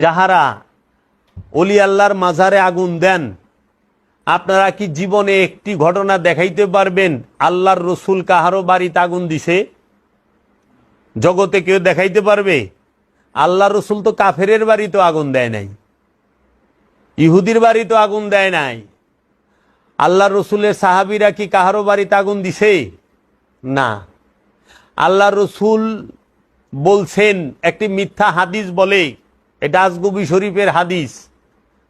যাহারা অলি আল্লাহর মাজারে আগুন দেন, আপনারা কি জীবনে একটি ঘটনা দেখাইতে পারবেন? আল্লাহর রসুল কাহারো বাড়িতে আগুন দিছে? জগতে কেউ দেখাইতে পারবে? আল্লাহ রসুল তো কাফেরের বাড়িতে আগুন দেয় নাই। ইহুদির বাড়িতে আগুন দেয় নাই। আল্লাহ রসুলের সাহাবিরা কি কাহারো বাড়িতে আগুন দিছে? না। আল্লাহ রসুল বলছেন, একটি মিথ্যা হাদিস বলে এটা আজগবি শরীফের হাদিস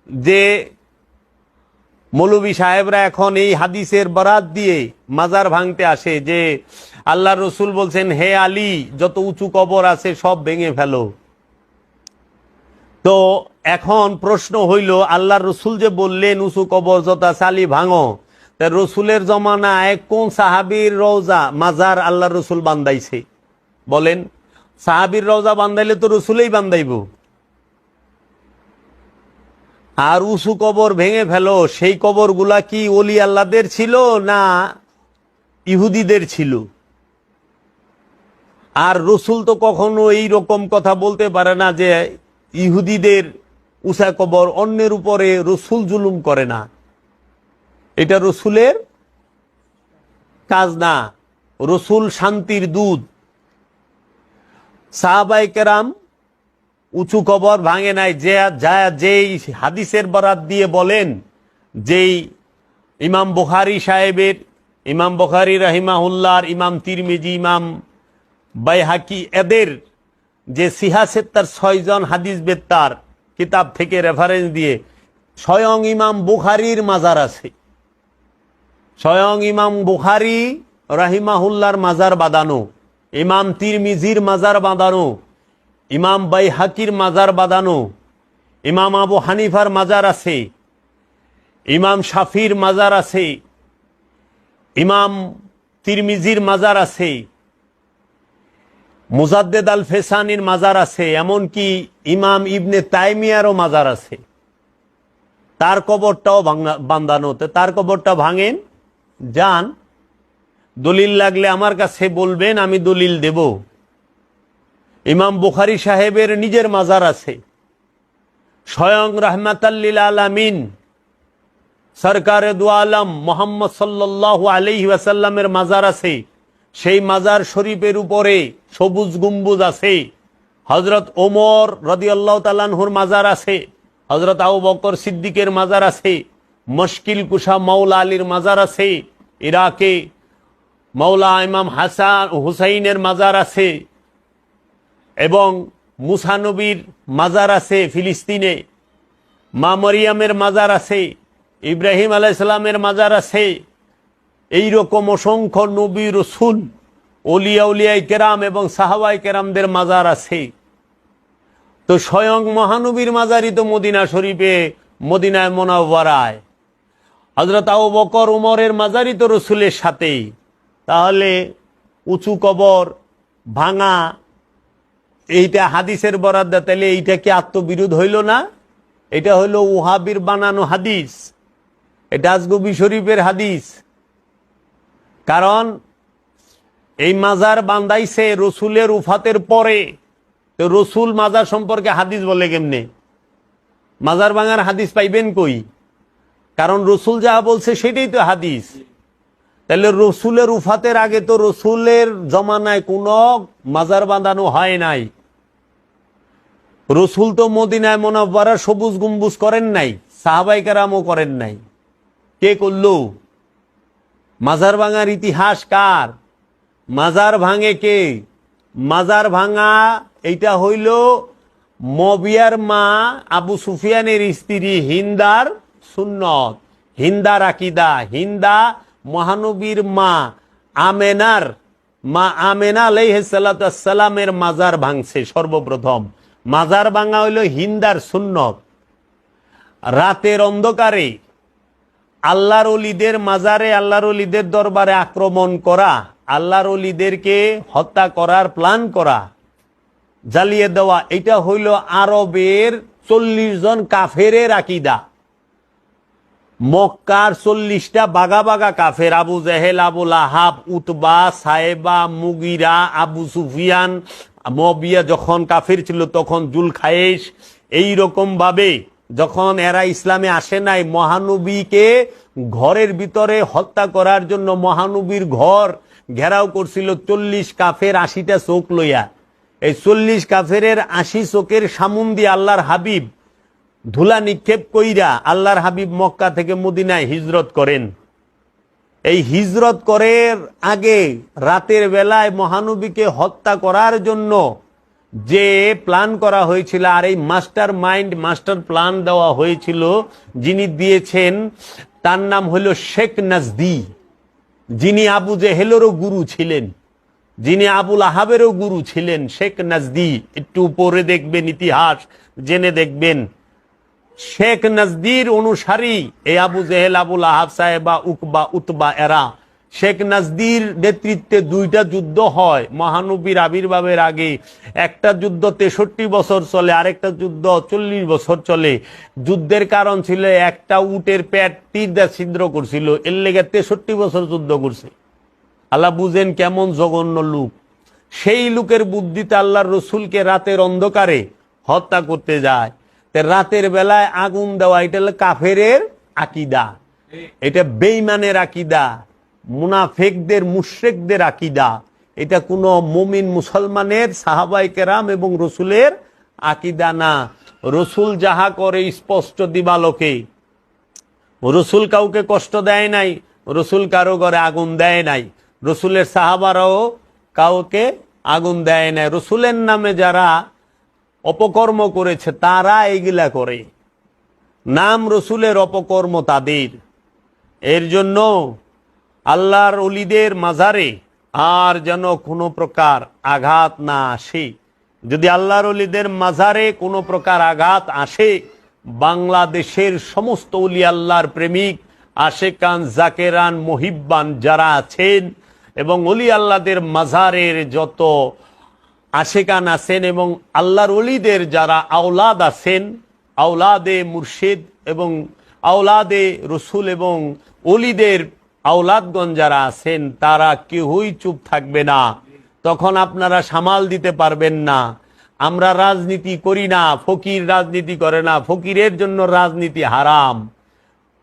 যে মৌলবী সাহেবরা এখন এই হাদিসের বরাত দিয়ে মাজার ভাঙতে আসে যে আল্লাহ রসুল বলছেন, হে আলী, যত উঁচু কবর আছে সব ভেঙে ফেলো। তো এখন প্রশ্ন হইল আল্লাহ রসুল যে বললেন, উঁচু কবর আছে, আলী, ভাঙো। রসুলের জমানায় কোন সাহাবির রওজা মাজার আল্লাহ রসুল বান্দাইছে? বলেন, সাহাবির রওজা বান্দাইলে তো রসুলেই বান্দাইব। আর উঁচু কবর ভেঙে ফেলো, সেই কবরগুলা কি অলি আল্লাদের ছিল না ইহুদিদের ছিল? আর রসুল তো কখনো এই রকম কথা বলতে পারে না যে ইহুদিদের উষা কবর অন্যের উপরে রসুল জুলুম করে না। এটা রসুলের কাজ না। রসুল শান্তির দুধ সাহাবাই কেরাম উঁচু কবর ভাঙে নাই, যে যেই হাদিসের বরাত দিয়ে বলেন, যেই ইমাম বুখারি সাহেবের, ইমাম বুখারি রাহিমাহুল্লার ইমাম তিরমিজি, ইমাম বাইহাকি, এদের যে সিহাসেত্তার ছয়জন হাদিস বেত্তার কিতাব থেকে রেফারেন্স দিয়ে স্বয়ং ইমাম বুখারির মাজার আছে। স্বয়ং ইমাম বুখারি রাহিমাহুল্লার মাজার বাঁধানো, ইমাম তিরমিজির মাজার বাঁধানো ইমাম বাই হাকির মাজার বাঁধানো ইমাম আবু হানিফার মাজার আছে, ইমাম শাফির মাজার আছে, ইমাম তিরমিজির মাজার আছে, মুজাদ্দেদ আল ফেসানির মাজার আছে, এমনকি ইমাম ইবনে তাইমিয়ারও মাজার আছে। তার কবরটাও ভাঙা- বান্ধানো তো তার কবরটা ভাঙেন, যান। দলিল লাগলে আমার কাছে বলবেন, আমি দলিল দেব। ইমাম বুখারি সাহেবের নিজের মাজার আছে। স্বয়ং রহমাতাল্লিল আলামিন সরকারে দু আলম মোহাম্মদ সাল্লাহ আলহি ওয়াসাল্লামের মাজার আছে। সেই মাজার শরীফের উপরে সবুজ গুম্বুজ আছে। হজরত ওমর রদিয়াল্লাহ তালানহুর মাজার আছে। হজরত আবু বকর সিদ্দিকের মাজার আছে। মশকিল কুশা মৌলা আলীর মাজার আছে। ইরাকে মৌলা ইমাম হাসান হুসাইনের মাজার আছে। এবং মুসানবীর মাজার আছে ফিলিস্তিনে, মা মরিয়ামের মাজার আছে, ইব্রাহিম আলাইসালামের মাজার আছে। এই রকম অসংখ্য নবী রসুল, অলিয়া উলিয়াই কেরাম এবং সাহাবাই কেরামদের মাজার আছে। তো স্বয়ং মহানবীর মাজারই তো মদিনা শরীফে, মদিনায় মোনাওয়ারায়। হজরত আবু বকর উমরের মাজারই তো রসুলের সাথেই। তাহলে উঁচু কবর, ভাঙা এইটা হাদিসের বরাদ্দ তাহলে এইটা কি আত্মবিরোধ হইল না? এটা হইল উহাবির বানানো হাদিস। এটা আজগবি শরীফের হাদিস। কারণ এই মাজার বান্দাইছে রসুলের উফাতের পরে। তো রসুল মাজার সম্পর্কে হাদিস বলে কেমনে? মাজার ভাঙার হাদিস পাইবেন কই? কারণ রসুল যা বলছে সেটাই তো হাদিস। তাহলে রসুলের উফাতের আগে তো রসুলের জমানায় কোনো মাজার বাঁধানো হয় নাই। রসুল তো মদিনায় মোনাব্বারা সবুজ গুম্বুজ করেন নাই, সাহাবাই কারামও করেন নাই। কে করল? মাজার ভাঙার ইতিহাস কার? মাজার ভাঙে কে? মাজার ভাঙা, এইটা হইল মবিয়ার মা আবু সুফিয়ানের স্ত্রী হিন্দার সুন্নত, হিন্দার আকিদা, হিন্দা মহানবীর মা আমেনার, মা আমেনা আলাইসালামের মাজার ভাঙছে সর্বপ্রথম। মাজার ভাঙা হইল হিন্দার সুন্নত। রাতের অন্ধকারে আল্লাহর অলিদের মাজারে, আল্লাহর অলিদের দরবারে আক্রমণ করা, আল্লাহর অলিদেরকে হত্যা করার প্ল্যান করা, জ্বালিয়ে দেওয়া, এটা হইল আরবের চল্লিশ জন কাফেরের আকিদা। মক্কার চল্লিশটা বাগা বাগা কাফের, আবু জেহেল আবুল আহাব উতবা সাহেবা মুগিরা, আবু সুফিয়ান মবিয়া যখন কাফের ছিল তখন জুল খায়েশ এই রকম ভাবে যখন এরা ইসলামে আসে নাই, মহানবীকে ঘরের ভিতরে হত্যা করার জন্য মহানবীর ঘর ঘেরাও করছিল চল্লিশ কাফের আশিটা চোখ লইয়া। এই চল্লিশ কাফের আশি চোখের সামুন্দি আল্লাহর হাবিব ধুলা নিক্ষেপ কইরা আল্লাহর হাবিব মক্কা থেকে মদিনায় হিজরত করেন। এই হিজরত করার আগে রাতের বেলায় মহানবীকে হত্যা করার জন্য যে প্ল্যান করা হয়েছিল আর এই মাস্টার মাইন্ড, মাস্টার প্ল্যান দেওয়া হয়েছিল, যিনি দিয়েছেন, তার নাম হল শেখ নাজদি। যিনি আবু জেহেলেরও গুরু ছিলেন, যিনি আবুল আহাবেরও গুরু ছিলেন শেখ নাজদি। একটু পরে দেখবেন, ইতিহাস জেনে দেখবেন। শেখ নজদির অনুসারী, এ আবু জেহেল আবুল আহাব সাহেবা উকবা, উতবা এরা। শেখ নজদির নেতৃত্বে দুইটা যুদ্ধ হয়, মহানবীর আবির্ভাবের আগে। একটা যুদ্ধ তেষট্টি বছর চলে, আরেকটা যুদ্ধ চল্লিশ বছর চলে। যুদ্ধের কারণ ছিল, একটা উটের প্যাট তীর দা ছিদ্র করছিল, এর লেগে তেষট্টি বছর যুদ্ধ করছে। আল্লাহ বুঝেন কেমন জঘন্য লোক। সেই লোকের বুদ্ধিতে আল্লাহর রসুলকে রাতের অন্ধকারে হত্যা করতে যায়। রাতের বেলায় আগুন দেওয়া, এটা হলো কাফেরের আকিদা। এটা বেইমানের আকিদা, মুনাফেকদের, মুশ্রেকদের আকিদা। এটা কোনো মুমিন মুসলমানের, সাহাবাই কেরাম এবং রসুলের আকিদা না। রসুল যাহা করে স্পষ্ট দিবালোকে। রসুল কাউকে কষ্ট দেয় নাই, রসুল কারও ঘরে আগুন দেয় নাই। রসুলের সাহাবারাও কাউকে আগুন দেয় নাই। রসুলের নামে যারা অপকর্ম করেছে, তারা এগুলা করে। নাম রসুলের অপকর্ম তাদের। এর জন্য আল্লাহর অলিদের মাজারে আর যেন কোনো প্রকার আঘাত না আসে। যদি আল্লাহর অলিদের মাজারে কোনো প্রকার আঘাত আসে, বাংলাদেশের সমস্ত অলি আল্লাহর প্রেমিক, আশেকান, জাকেরান, মহিব্বান যারা আছেন এবং অলি আল্লাহদের মাজারের যত আশেকান আছেন এবং আল্লাহর অলিদের যারা আওলাদ আছেন, আওলাদে মুর্শিদ এবং আওলাদে রসুল এবং অলিদের আওলাদগণ যারা আছেন, তারা কেউই চুপ থাকবে না। তখন আপনারা সামাল দিতে পারবেন না। আমরা রাজনীতি করি না, ফকির রাজনীতি করে না, ফকিরের জন্য রাজনীতি হারাম।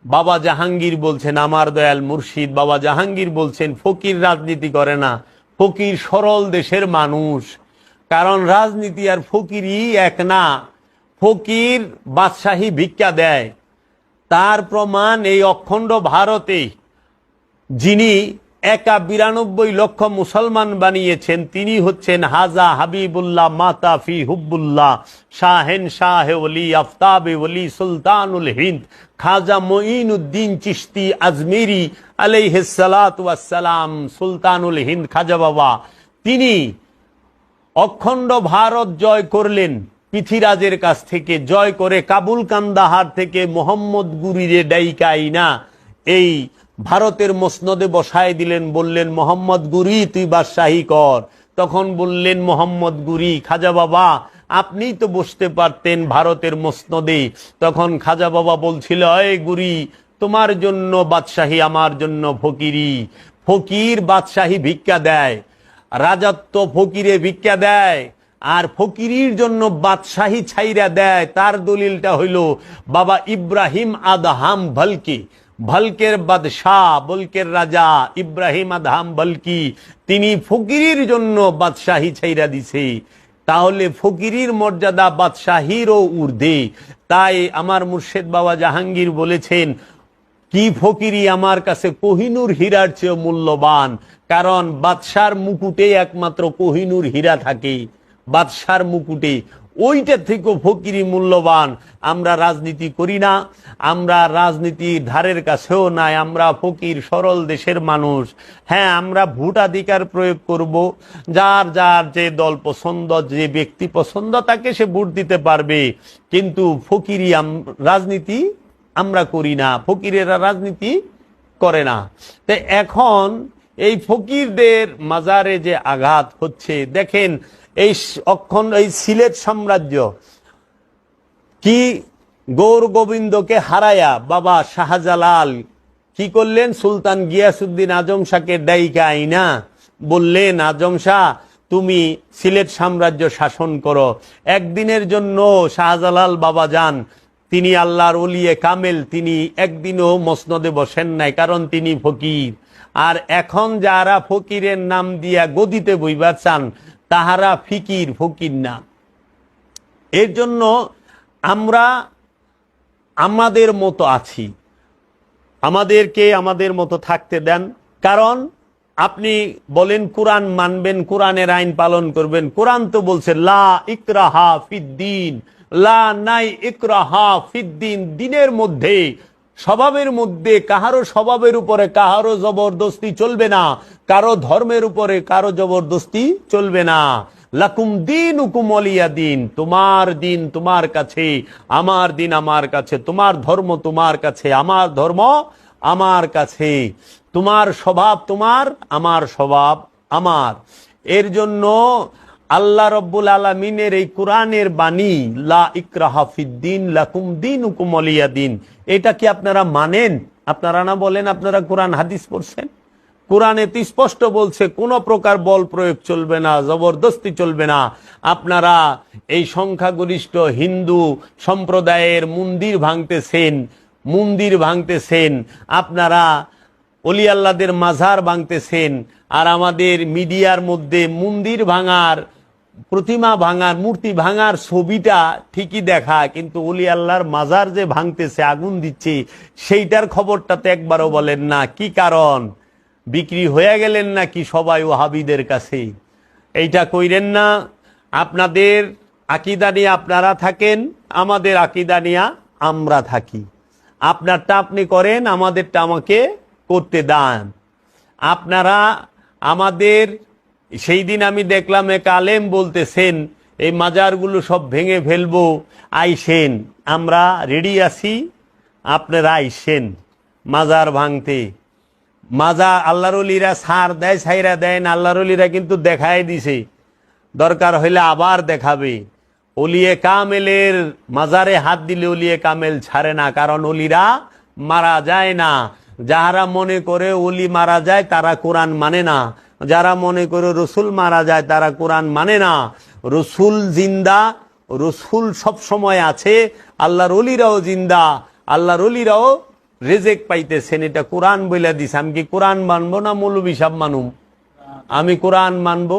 বাবা জাহাঙ্গীর বলছেন, আমার দয়াল মুর্শিদ, বাবা জাহাঙ্গীর বলছেন, ফকির রাজনীতি করে না। ফকির সরল দেশের মানুষ। কারণ রাজনীতি আর ফকিরই এক না। ফকির বাদশাহী ভিক্ষা দেয়। তার প্রমাণ এই অখণ্ড ভারতে যিনি একা বিরানব্বই লক্ষ মুসলমান বানিয়েছেন, তিনি হচ্ছেন হাজা হাবিবুল্লাহ মাতা ফি হুব্বুল্লাহ, শাহেন শাহে অলি আফতাবে ওলি, সুলতানুল হিন্দ, খাজা মঈন উদ্দিন চিস্তি আজমেরি আলাইহিসালাম সুলতানুল হিন্দ খাজা বাবা। তিনি অখণ্ড ভারত জয় করলেন পৃথিরাজের কাছ থেকে, জয় করে কাবুল কান্দাহার থেকে মোহাম্মদ গুরিরে ডাইকাইনা এই ভারতের মসনদে বসায় দিলেন, বললেন, মোহাম্মদ গুরি, তুই বাদশাহী কর। তখন বললেন, মোহাম্মদ গুরি, খাজা বাবা, আপনিই তো বসতে পারতেন ভারতের মসনদে। তখন খাজা বাবা বলছিল এ গুরি, তোমার জন্য বাদশাহী আমার জন্য ফকিরি। ফকির বাদশাহী ভিক্ষা দেয়। রাজত্ব ফকিরে ভিক্ষা দেয়, আর ফকিরির জন্য বাদশাহী ছাইরা দেয়। তার দলিলটা হইল, বাবা ইব্রাহিম আদহাম ভলকি, ভলকের বাদশাহ, বলকের রাজা ইব্রাহিম আদহাম বলকি তিনি ফকিরির জন্য বাদশাহী ছাইরা দিছে। তাহলে ফকিরির মর্যাদা বাদশাহীরও ঊর্ধ্বে। তাই আমার মুর্শেদ বাবা জাহাঙ্গীর বলেছেন কি ফকিরি আমার কাছে কোহিনুর হীরার চেয়ে মূল্যবান? কারণ বাদশার মুকুটে একমাত্র কোহিনুর হীরা থাকে। বাদশার মুকুটে ওইটা থেকেও ফকিরি মূল্যবান। আমরা রাজনীতি করি না, আমরা রাজনীতির ধারের কাছেও নাই, আমরা ফকির সরল দেশের মানুষ। হ্যাঁ আমরা ভোটাধিকার প্রয়োগ করব। যার যার যে দল পছন্দ, যে ব্যক্তি পছন্দ, তাকে সে ভোট দিতে পারবে। কিন্তু ফকিরি রাজনীতি আমরা করি না, ফকিরেরা রাজনীতি করে না। তো এখন এই ফকিরদের মাজারে যে আঘাত হচ্ছে, দেখেন এই অখণ্ড এই সিলেট সাম্রাজ্য কি গৌর গোবিন্দকে হারায়া বাবা শাহজালাল কি করলেন? সুলতান গিয়াসুদ্দিন আজম শাহকে ডাইকা আইনা বললেন, আজম শাহ, তুমি সিলেট সাম্রাজ্য শাসন করো। একদিনের জন্য শাহজালাল বাবা যান তিনি আল্লাহর ওলিয়ে কামেল, তিনি একদিনও মসনদে বসেন নাই, কারণ তিনি ফকির। আর এখন যারা ফকিরের নাম দিয়া গদিতে বইবা চান, তাহারা ফিকির, ফকির না। এর জন্য আমরা আমাদের মতো আছি। আমাদেরকে আমাদের মতো থাকতে দেন, কারণ আপনি বলেন কোরআন মানবেন, কোরআনের আইন পালন করবেন। কোরআন তো বলছে, লা ইকরাহা ফিদ্দিন, লা নাই ইকরাহা ফিদ্দিন, দিনের মধ্যে, স্বভাবের মধ্যে, কাহারো স্বভাবের উপরে কাহারো জবরদস্তি চলবে না, কারও ধর্মের উপরে কারও জবরদস্তি চলবে না। লাকুম দিন উকুম অলিয়া দিন, তোমার দিন তোমার কাছে, আমার দিন আমার কাছে, তোমার ধর্ম তোমার কাছে, আমার ধর্ম আমার কাছে। তোমার স্বভাব তোমার, আমার স্বভাব আমার। এর জন্য আল্লাহ রব্বুল আলমিনের এই কোরআনের বাণী, লা ইকরাহাফিদ্দিন লাকুম দিন উকুমলিয়া দিন। এটা কি আপনারা মানেন? আপনারা না বলেন আপনারা কোরআন, হাদিস পড়ছেন? কোরআনে স্পষ্ট বলছে, কোন প্রকার বল প্রয়োগ চলবে না, জবরদস্তি চলবে না। আপনারা এই সংখ্যাগরিষ্ঠ হিন্দু সম্প্রদায়ের মন্দির ভাঙতেছেন মন্দির ভাঙতেছেন। আপনারা অলি আল্লাদের মাজার ভাঙতেছেন আর আমাদের মিডিয়ার মধ্যে মন্দির ভাঙার, প্রতিমা ভাঙার, মূর্তি ভাঙার ছবিটা ঠিকই দেখা, কিন্তু অলি আল্লাহর মাজার যে ভাঙতেছে, আগুন দিচ্ছে, সেইটার খবরটা তো একবারও বলেন না। কি কারণ? বিক্রি হয়ে গেলেন নাকি সবাই ও হাবিদের কাছে? এইটা কইরেন না। আপনাদের আকিদা নিয়ে আপনারা থাকেন, আমাদের আকিদা নিয়ে আমরা থাকি। আপনারটা আপনি করেন, আমাদেরটা আমাকে করতে দান। আপনারা আমাদের, সেই দিন আমি দেখলাম এক আলেম বলতেছেন, এই মাজারগুলো সব ভেঙে ফেলব, আইসেন। আমরা রেডি আছি, আপনারা আইসেন মাজার ভাঙতে। মাজা আল্লাহরলিরা সার দেয়, ছাইরা দেয় না আল্লাহরলিরা কিন্তু দেখাই দিছে। দরকার হইলে আবার দেখাবে। অলিয়ে কামেলের মাজারে হাত দিলে অলিয়ে কামেল ছাড়ে না, কারণ অলিরা মারা যায় না। যাহারা মনে করে অলি মারা যায়, তারা কোরআন মানে না। যারা মনে করে রসুল মারা যায়, তারা কোরআন মানে না। রসুল জিন্দা, রসুল সব সময় আছে, আল্লাহর অলিরাও জিন্দা। আল্লাহর অলিরাও রেজেক পাইতেছেন, এটা কোরআন বইলা দিস আমি কি কোরআন মানবো না মৌলবী সাহ মানুম? আমি কোরআন মানব?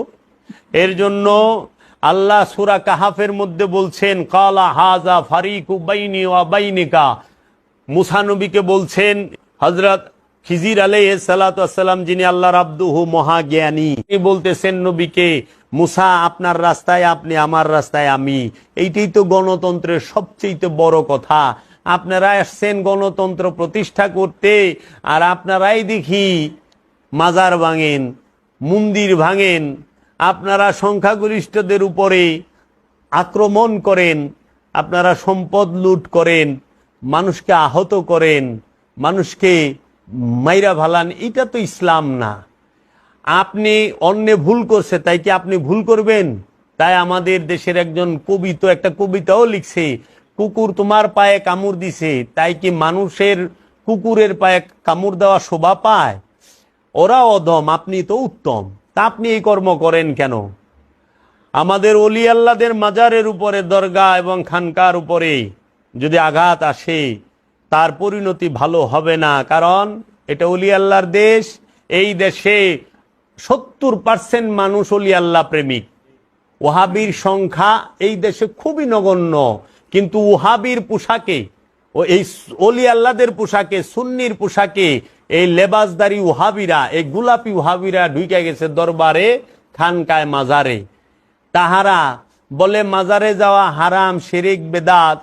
এর জন্য আল্লাহ সুরা কাহাফের মধ্যে বলছেন, কালা হাজা ফারিকু বাইনি ওয়া বাইনিকা। মুসা নবীকে বলছেন হজরত খিজির আলাই সালাতাম যিনি আল্লাহ রাব্দুহু মহাজ্ঞানী বলতেছেন, নবীকে, মুসা আপনার রাস্তায়, আপনি আমার রাস্তায়, আমি। এইটাই তো গণতন্ত্রের সবচেয়ে বড় কথা। আপনারা আসছেন গণতন্ত্র প্রতিষ্ঠা করতে, আর আপনারাই দেখি মাজার ভাঙেন, মন্দির ভাঙেন, আপনারা সংখ্যাগরিষ্ঠদের উপরে আক্রমণ করেন, আপনারা সম্পদ লুট করেন, মানুষকে আহত করেন। মানুষকে মাইরা ভালান, এটা তো ইসলাম না। আপনি অন্যে ভুল করছে, তাই কি আপনি ভুল করবেন? তাই আমাদের দেশের একজন কবি তো একটা কবিতাও লিখছে, কুকুর তোমার পায়ে কামড় দিছে, তাই কি মানুষের কুকুরের পায়ে কামড় দেওয়া শোভা পায়? ওরা অদম আপনি তো উত্তম, তা আপনি এই কর্ম করেন কেন? আমাদের অলি আল্লাদের মাজারের উপরে দরগা এবং খানকার উপরে যদি আঘাত আসে তার পরিণতি ভালো হবে না। কারণ এটা অলি আল্লাহর দেশ, এই দেশে সত্তর পার্সেন্ট মানুষ অলি আল্লাহ প্রেমিক। ওহাবির সংখ্যা এই দেশে খুবই নগণ্য। কিন্তু ওহাবির পোশাকে, ও এই অলি আল্লাদের পোশাকে, সুন্নির পোশাকে, এই লেবাসদারি ওহাবিরা, এই গুলাপি ওহাবিরা ঢুকে গেছে দরবারে, খানকায় মাজারে। তাহারা বলে, মাজারে যাওয়া হারাম, শিরিক, বেদাত।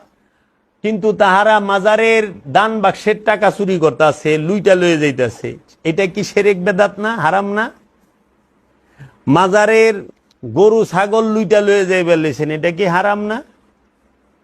কিন্তু তাহারা মাজারের দান বাক্সের টাকা চুরি করতেছে, লুইটা লয়ে যাইতেছে। এটা কি সেরেক বেদাত না, হারাম না? মাজারের গরু, ছাগল লুইটা লয়ে যাই বলেছেন এটা কি হারাম না?